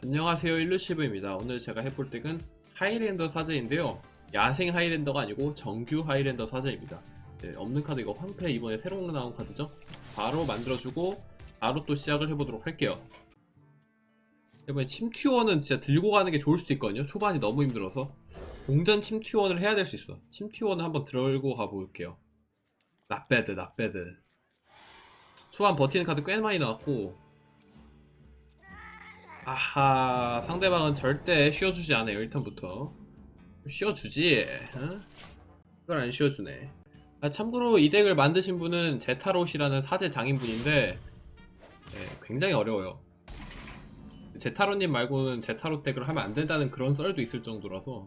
안녕하세요 일루시브입니다. 오늘 제가 해볼 덱은 하이랜더 사제인데요. 야생 하이랜더가 아니고 정규 하이랜더 사제입니다. 네, 없는 카드 이거 황패 이번에 새로 나온 카드죠? 바로 만들어주고 바로 또 시작을 해보도록 할게요. 이번에 침투원은 진짜 들고 가는 게 좋을 수도 있거든요. 초반이 너무 힘들어서. 동전 침투원을 해야 될 수 있어. 침투원을 한번 들고 가볼게요. 낫배드 낫배드 초반 버티는 카드 꽤 많이 나왔고 아하 상대방은 절대 쉬어주지 않아요 1턴부터. 쉬어주지 어? 이걸 안 쉬어주네. 아, 참고로 이 덱을 만드신 분은 제타롯이라는 사제 장인분인데 네, 굉장히 어려워요. 제타롯님 말고는 제타롯 덱을 하면 안 된다는 그런 썰도 있을 정도라서.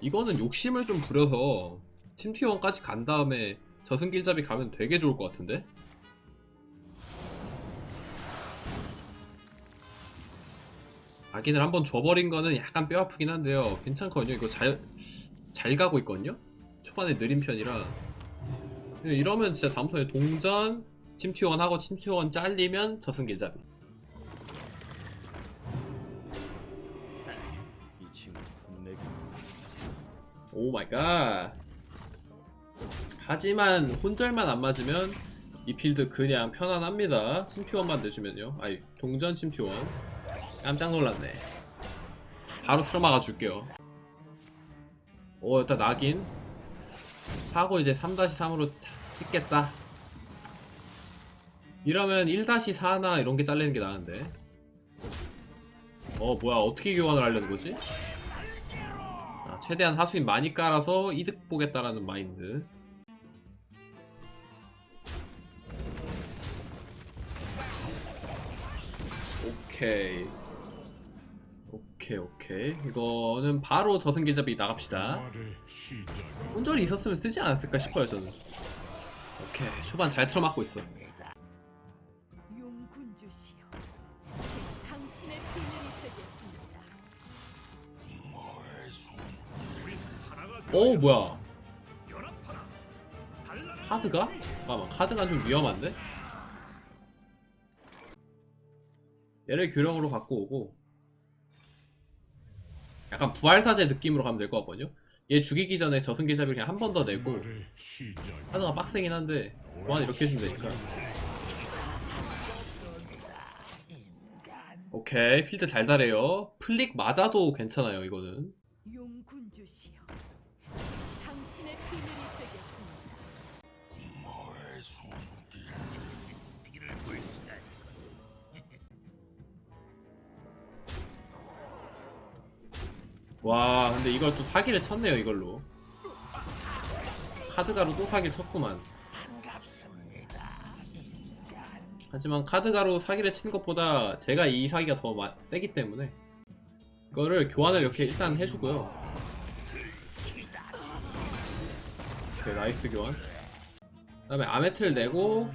이거는 욕심을 좀 부려서 팀티원까지 간 다음에 저승길잡이 가면 되게 좋을 것 같은데 악인을 한번 줘버린 거는 약간 뼈 아프긴 한데요. 괜찮거든요. 이거 잘, 잘 가고 있거든요? 초반에 느린 편이라. 근데 이러면 진짜 다음 턴에 동전, 침투원 하고 침투원 잘리면 저승길잡이. 이 친구 분내기 오 마이 갓. 하지만 혼절만 안 맞으면 이 필드 그냥 편안합니다. 침투원만 내주면요. 아이, 동전 침투원. 깜짝 놀랐네. 바로 틀어막아 줄게요. 오, 일단 낙인. 사고 이제 3-3으로 찍겠다. 이러면 1-4나 이런 게 잘리는 게 나은데. 어, 뭐야. 어떻게 교환을 하려는 거지? 자, 최대한 하수인 많이 깔아서 이득 보겠다라는 마인드. 오케이. 오케이, 오케이. 이거는 바로 저승길잡이 나갑시다. 혼절이 있었으면 쓰지 않았을까 싶어요, 저는. 오케이. 초반 잘 틀어막고 있어. 용군주시여, 제 당신의 비밀이 되겠습니다. 오, 뭐야. 카드가? 잠깐만, 카드가 좀 위험한데? 얘를 교령으로 갖고 오고 약간 부활사제 느낌으로 가면 될 것 같거든요? 얘 죽이기 전에 저승길잡이 그냥 한 번 더 내고 카드가 빡세긴 한데 보안 이렇게 해주면 되니까. 오케이 필드 달달해요. 플릭 맞아도 괜찮아요 이거는. 용군 주시여, 제 당신의 비밀이 와 근데 이걸 또 사기를 쳤네요 이걸로. 카드가로 또 사기를 쳤구만. 하지만 카드가로 사기를 친 것보다 제가 이 사기가 더 마- 세기 때문에 이거를 교환을 이렇게 일단 해주고요. 오케이 나이스 교환. 그 다음에 아메트를 내고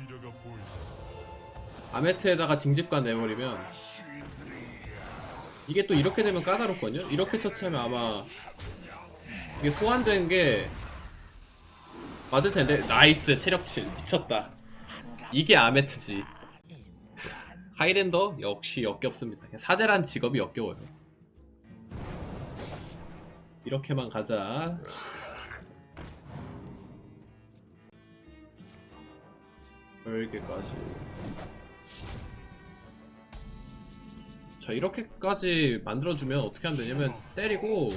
아메트에다가 징집관 내버리면 이게 또 이렇게 되면 까다롭거든요? 이렇게 처치하면 아마 이게 소환된 게 맞을 텐데. 나이스 체력 7 미쳤다. 이게 아메트지. 하이랜더? 역시 역겹습니다. 사제란 직업이 역겨워요. 이렇게만 가자. 별개까지 자 이렇게까지 만들어주면 어떻게 하면 되냐면 때리고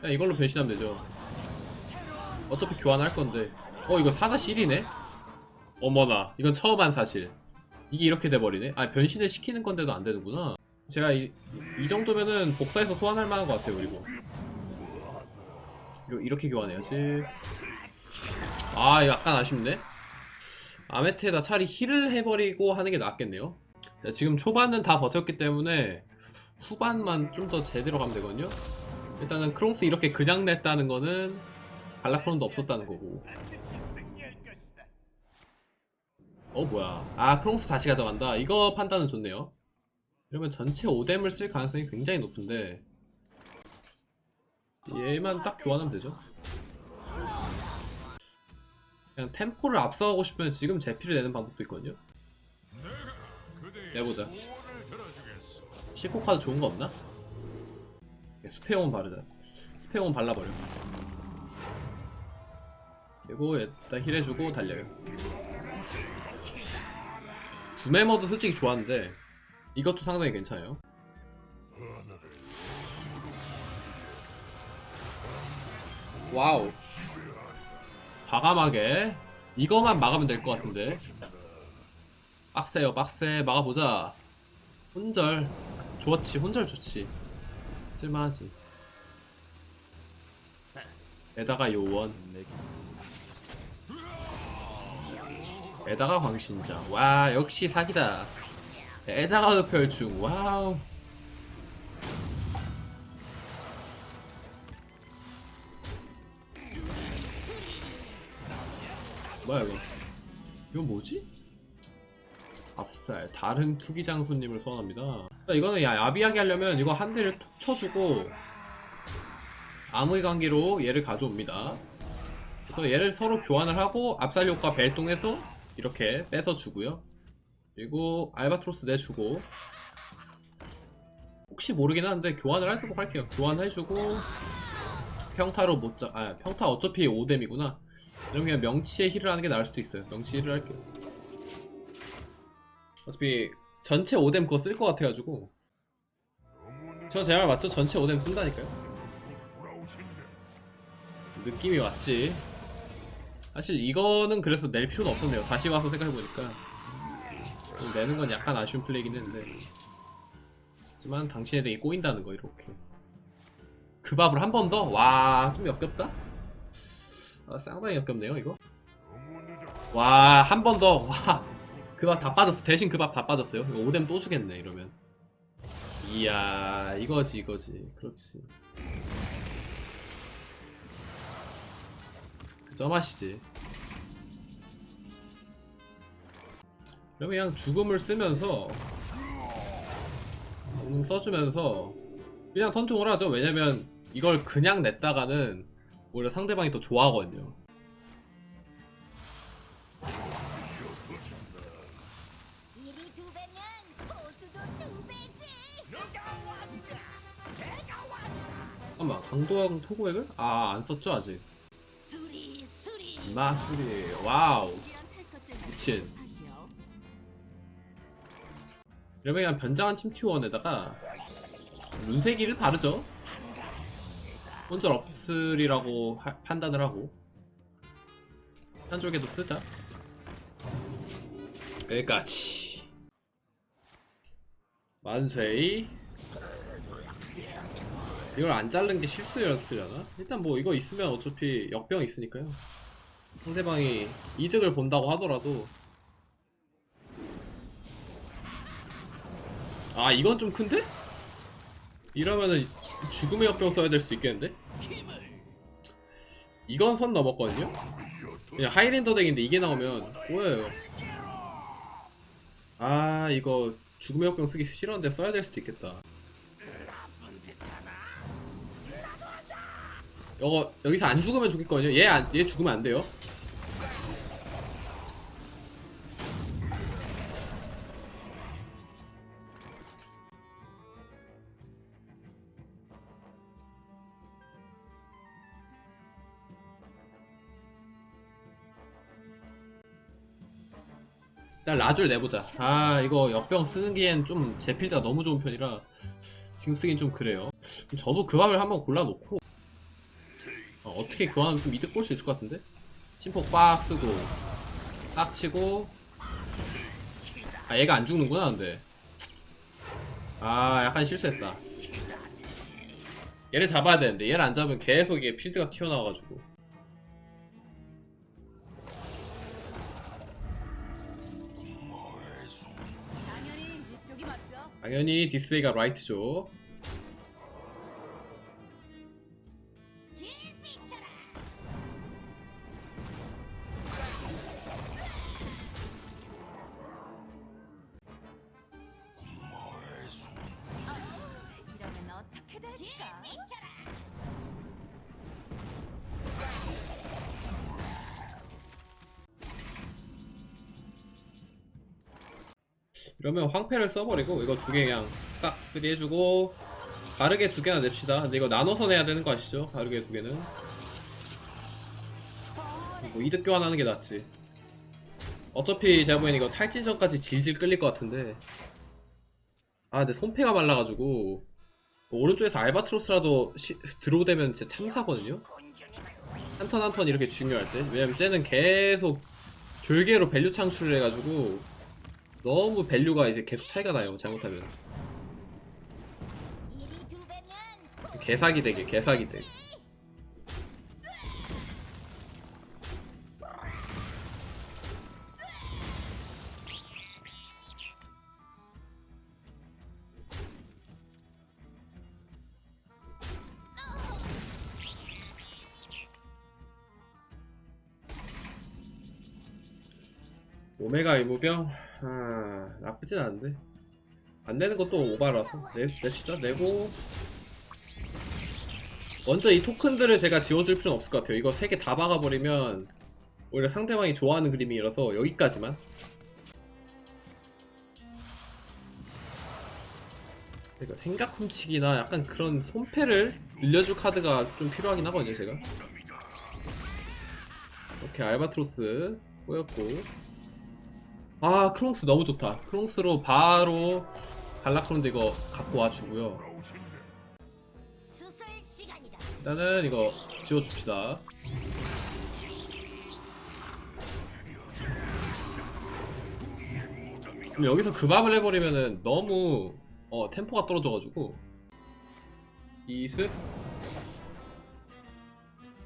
그냥 이걸로 변신하면 되죠. 어차피 교환할 건데. 어 이거 4-1이네? 어머나 이건 처음 한 사실. 이게 이렇게 돼버리네? 아 변신을 시키는 건데도 안 되는구나. 제가 이, 이 정도면은 복사해서 소환할 만한 것 같아요 그리고. 이렇게 교환해야지 아 약간 아쉽네. 아메트에다 차라리 힐을 해버리고 하는 게 낫겠네요 자, 지금 초반은 다 버텼기 때문에 후반만 좀 더 제대로 가면 되거든요. 일단은 크롱스 이렇게 그냥 냈다는 거는 갈라크론도 없었다는 거고. 어 뭐야. 아 크롱스 다시 가져간다. 이거 판단은 좋네요. 이러면 전체 오뎀을 쓸 가능성이 굉장히 높은데 얘만 딱 교환하면 되죠? 그냥 템포를 앞서가고 싶으면 지금 제피를 내는 방법도 있거든요 내보자 시코 카드 좋은 거 없나? 수페온 바르자. 수페온 발라버려. 그리고 일단 힐해주고 달려요. 구매머드 솔직히 좋았는데 이것도 상당히 괜찮아요. 와우. 과감하게 이거만 막으면 될 것 같은데. 빡세요, 빡세. 막아보자. 혼절. 좋지, 혼절 좋지. 쓸만하지. 에다가 요원. 에다가 광신자. 와, 역시 사기다. 에다가 흡혈충. 와우. 뭐야 이거? 이건 뭐지? 압살 다른 투기장 손님을 소환합니다. 자, 이거는 야 야비하게 하려면 이거 한 대를 툭 쳐주고 암의 관계로 얘를 가져옵니다. 그래서 얘를 서로 교환을 하고 압살 효과 발동해서 이렇게 뺏어 주고요. 그리고 알바트로스 내주고 혹시 모르긴 하는데 교환을 하도록 할게요. 교환해주고 평타로 못 자, 아 평타 어차피 5뎀이구나. 이러면 그냥 명치에 힐을 하는 게 나을 수도 있어요. 명치 힐을 할게요. 어차피 전체 5뎀 그거 쓸 것 같아가지고 저 제말 맞죠? 전체 5뎀 쓴다니까요. 느낌이 왔지. 사실 이거는 그래서 낼 필요는 없었네요. 다시 와서 생각해보니까 좀 내는 건 약간 아쉬운 플레이긴 했는데 하지만 덱이 꼬인다는 거 이렇게 그 밥을 한 번 더? 와 좀 역겹다? 아, 상당히 역겹네요 이거 와 한 번더와 그 밥 다 빠졌어. 대신 그 밥 다 빠졌어요. 이거 오뎀 또 주겠네 이러면. 이야 이거지 이거지. 그렇지. 저 맛이지. 그러면 그냥 죽음을 쓰면서 음, 써주면서 그냥 턴종을 하죠. 왜냐면 이걸 그냥 냈다가는 오히려 상대방이 더 좋아하거든요 잠깐만 강도하고 토고액을? 아 안 썼죠 아직. 마술이 와우. 미친. 이러면 그냥 변장한 침투원에다가 룬세기를 바르죠. 혼절 없으리라고 하- 판단을 하고. 한쪽에도 쓰자. 여기까지. 만세이 이걸 안 자른 게 실수였으려나? 일단 뭐 이거 있으면 어차피 역병 있으니까요 상대방이 이득을 본다고 하더라도 아 이건 좀 큰데? 이러면은 죽음의 역병 써야 될 수도 있겠는데? 이건 선 넘었거든요? 그냥 하이랜더 덱인데 이게 나오면 뭐예요 아 이거 죽음의 역병 쓰기 싫었는데 써야 될 수도 있겠다 이거 여기서 안 죽으면 좋겠거든요 얘, 안, 얘 죽으면 안 돼요 일단 라줄 내보자. 아 이거 역병 쓰는 기엔 좀 제 필드가 너무 좋은 편이라 지금 쓰긴 좀 그래요. 저도 그 밥을 한번 골라놓고 어, 떻게 교환하면 좀 이득 볼 수 있을 것 같은데? 심폭 빡 쓰고 딱 치고. 아 얘가 안 죽는구나 근데. 아 약간 실수했다. 얘를 잡아야 되는데 얘를 안 잡으면 계속 이게 필드가 튀어나와가지고? 당연히 디스웨이가 라이트죠 이러면 황패를 써버리고 이거 두 개 그냥 싹 쓰리 해주고 바르게 두 개나 냅시다. 근데 이거 나눠서 내야 되는 거 아시죠? 바르게 두 개는. 뭐 이득 교환하는 게 낫지. 어차피 제가 보기엔 이거 탈진전까지 질질 끌릴 것 같은데. 아 근데 손패가 말라가지고 뭐 오른쪽에서 알바트로스라도 시, 들어오되면 진짜 참사거든요? 한 턴 한 턴 이렇게 중요할 때. 왜냐면 쟤는 계속 졸개로 밸류 창출을 해가지고 너무 밸류가 이제 계속 차이가 나요 잘못하면. 개사기 되게 개사기 되게 오메가 의무병? 아 나쁘진 않은데. 안 내는 것도 오바라서. 내, 냅시다? 내고. 먼저 이 토큰들을 제가 지워줄 필요는 없을 것 같아요. 이거 세개다 박아버리면 오히려 상대방이 좋아하는 그림이라서 여기까지만. 그러니까 생각 훔치기나 약간 그런 손패를 늘려줄 카드가 좀 필요하긴 하거든요 제가. 이렇게 알바트로스 꼬였고 아 크롱스 너무 좋다. 크롱스로 바로 갈라크론드 이거 갖고 와주고요. 일단은 이거 지워줍시다. 그럼 여기서 그 밥을 해버리면은 너무 어 템포가 떨어져가지고. 이습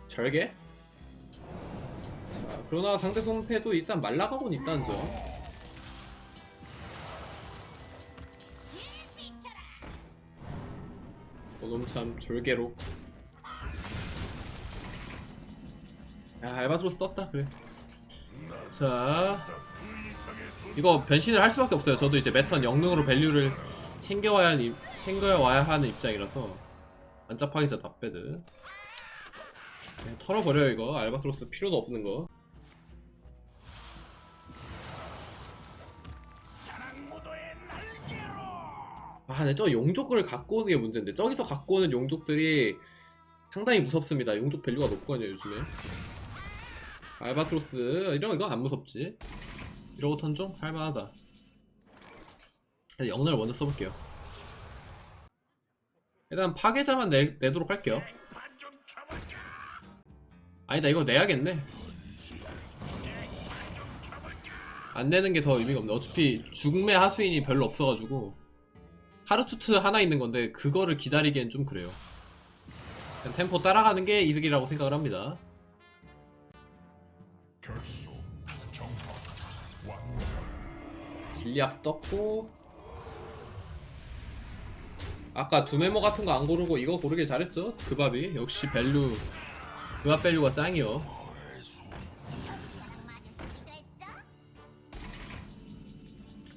절개. 자, 그러나 상대 손패도 일단 말라가곤 있다는 점 오놈참 졸개로. 야 알바트로스 썼다 그래. 자 이거 변신을 할 수밖에 없어요. 저도 이제 매턴 영능으로 밸류를 챙겨와야 하는, 입- 챙겨와야 하는 입장이라서 안짝파기자 답배드 그냥 털어버려요 이거. 알바트로스 필요도 없는 거 아, 근데 저 용족을 갖고 오는 게 문제인데 저기서 갖고 오는 용족들이 상당히 무섭습니다. 용족 밸류가 높거든요 요즘에. 알바트로스 이런 거안 무섭지. 이러고 턴종 할만하다. 영능을 먼저 써볼게요. 일단 파괴자만 내, 내도록 할게요. 아니다 이거 내야겠네. 안 내는 게 더 의미가 없네. 어차피 죽음의 하수인이 별로 없어가지고 하르투트 하나 있는 건데 그거를 기다리기엔 좀 그래요. 그냥 템포 따라가는 게 이득이라고 생각을 합니다. 진리악스 떴고 아까 두메모 같은 거 안 고르고 이거 고르길 잘했죠? 그 밥이 역시 밸류 그밥 밸류가 짱이요. 맞을 준비도 했어?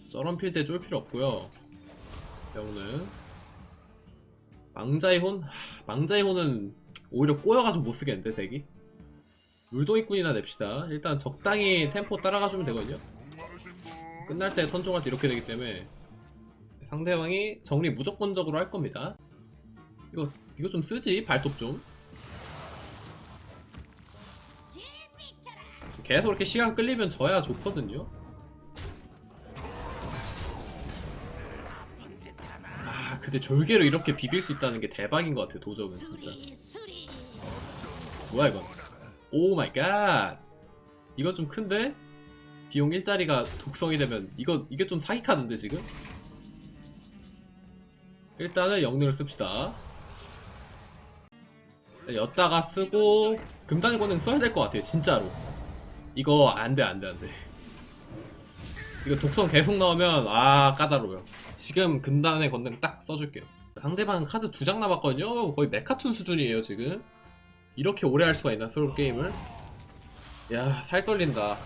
썰은 필때 쫄 필요 없고요. 영는 망자의 혼? 하, 망자의 혼은 오히려 꼬여가지고 못 쓰겠는데 덱이? 물동이꾼이나 냅시다. 일단 적당히 템포 따라가주면 되거든요. 끝날 때 턴종할 때 이렇게 되기 때문에 상대방이 정리 무조건적으로 할 겁니다. 이거 이거 좀 쓰지 발톱 좀. 계속 이렇게 시간 끌리면 져야 좋거든요. 근데 졸개로 이렇게 비빌 수 있다는 게 대박인 것 같아요 도적은 진짜. 뭐야 이건? 오 마이 갓 이건 좀 큰데? 비용 일자리가 독성이 되면 이거 이게 좀 사기 카드인데 지금? 일단은 영능을 씁시다. 였다가 쓰고 금단의 권능 써야 될 것 같아요 진짜로. 이거 안돼 안돼 안돼. 이거 독성 계속 나오면 아 까다로워요 지금 금단의 권능 딱 써줄게요. 상대방 카드 두 장 남았거든요. 거의 메카툰 수준이에요 지금. 이렇게 오래 할 수가 있나 서로 게임을? 야 살 떨린다.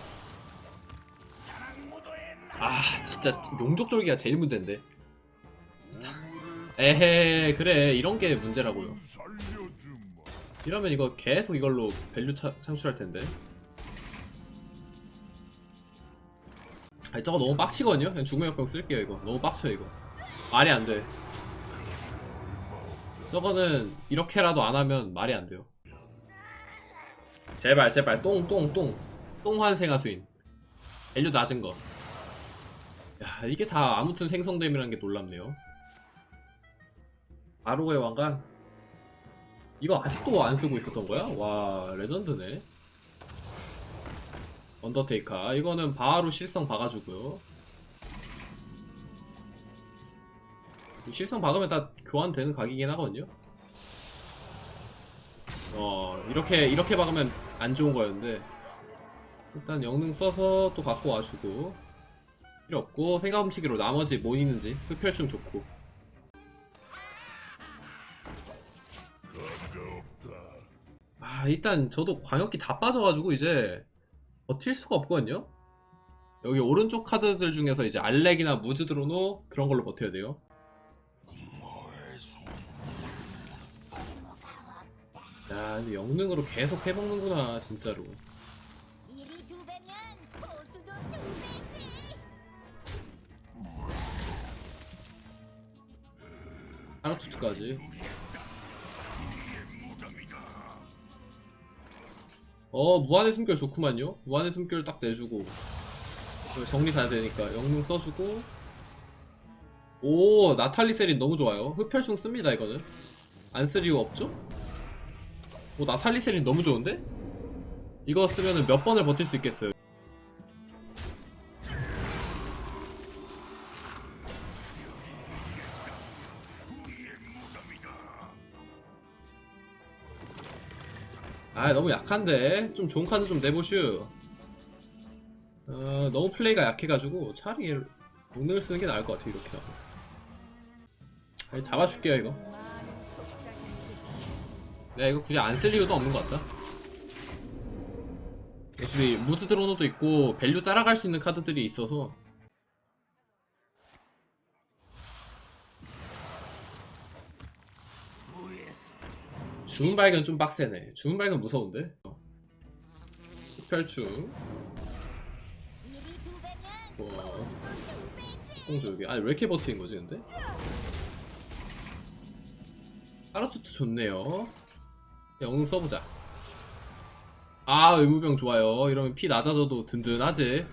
아 진짜 용족 졸기가 제일 문제인데. 에헤 그래. 이런 게 문제라고요. 이러면 이거 계속 이걸로 밸류 차, 창출할 텐데 아니 저거 너무 빡치거든요 그냥 죽음의 역병 쓸게요 이거 너무 빡쳐요 이거 말이 안 돼. 저거는 이렇게라도 안 하면 말이 안 돼요. 제발 제발 똥똥똥 똥환생화 수인 밸류 낮은 거. 야 이게 다 아무튼 생성됨이라는 게 놀랍네요. 바로의 왕관 이거 아직도 안 쓰고 있었던 거야? 와 레전드네. 언더테이커 이거는 바로 실성 박아주고요. 실성 박으면 다 교환되는 각이긴 하거든요. 어 이렇게 이렇게 박으면 안 좋은 거였는데 일단 영능 써서 또 갖고 와주고 필요 없고 생각 훔치기로 나머지 뭐 있는지 흡혈충 좋고 아 일단 저도 광역기 다 빠져가지고 이제 버틸 수가 없거든요. 여기 오른쪽 카드들 중에서 이제 알렉이나 무즈 드로노 그런 걸로 버텨야 돼요. 야, 근데 영능으로 계속 해먹는구나, 진짜로. 일이 두 배면 고수도 두 배지. 하나투투까지. 어, 무한의 숨결 좋구만요. 무한의 숨결 딱 내주고. 정리 가야 되니까 영능 써주고. 오, 나탈리 세린 너무 좋아요. 흡혈충 씁니다, 이거는. 안 쓸 이유 없죠? 오, 나탈리 세린 너무 좋은데? 이거 쓰면은 몇 번을 버틸 수 있겠어요. 아 너무 약한데. 좀 좋은 카드 좀 내보슈. 어, 너무 플레이가 약해가지고 차라리 용능을 쓰는 게 나을 것 같아 이렇게 아니, 잡아줄게요 이거. 내가 이거 굳이 안 쓸 이유도 없는 것 같다. 어차피 무즈 드로노도 있고 밸류 따라갈 수 있는 카드들이 있어서 주문 발견 좀 빡세네 주문 발견 무서운데 배면 와. 두 배지. 공조기 아니 왜 이렇게 버티는 거지 근데? 하루투투 좋네요 영웅 써보자 아 의무병 좋아요 이러면 피 낮아져도 든든하지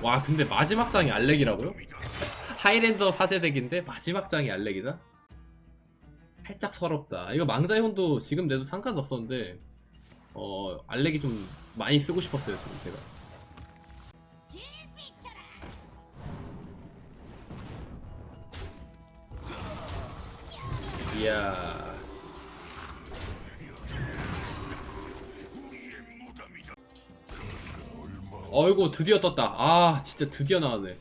와 근데 마지막 장이 알렉이라고요? 하이랜더 사제덱인데 마지막 장이 알렉이다? 살짝 서럽다 이거 망자현도 지금 내도 상관없었는데 어 알렉이 좀 많이 쓰고 싶었어요 지금 제가. 이야. 어이구 드디어 떴다. 아 진짜 드디어 나왔네.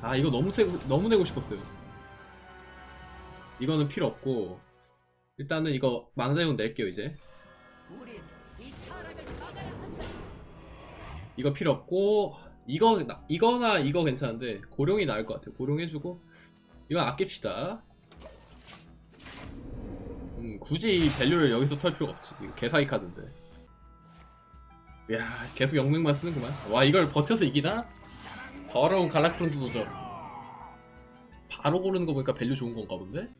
아 이거 너무 세, 너무 내고 싶었어요. 이거는 필요 없고 일단은 이거 망자용 낼게요 이제. 이거 필요 없고 이거 나- 이거나 이거 괜찮은데 고룡이 나을 것 같아요. 고룡 해주고 이건 아낍시다. 음, 굳이 이 밸류를 여기서 털 필요가 없지. 이거 개사기 카드인데. 이야 계속 영능만 쓰는구만. 와 이걸 버텨서 이기나? 더러운 갈라크론드 도저. 바로 고르는 거 보니까 밸류 좋은 건가 본데?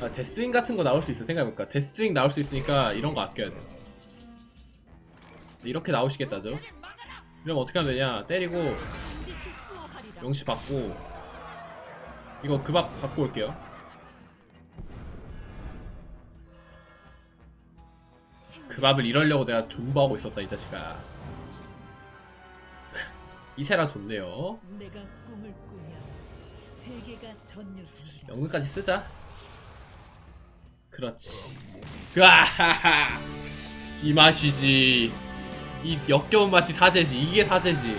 아 데스윙 같은 거 나올 수 있어 생각해보니까 데스윙 나올 수 있으니까 이런 거 아껴야 돼. 이렇게 나오시겠다죠? 이러면 어떻게 하면 되냐? 때리고. 영시 받고 이거 그 밥 갖고 올게요. 그 밥을 이러려고 내가 존버하고 있었다 이 자식아. 이세라 좋네요. 연금까지 쓰자. 그렇지. 으아하하. 이 맛이지. 이 역겨운 맛이 사제지. 이게 사제지.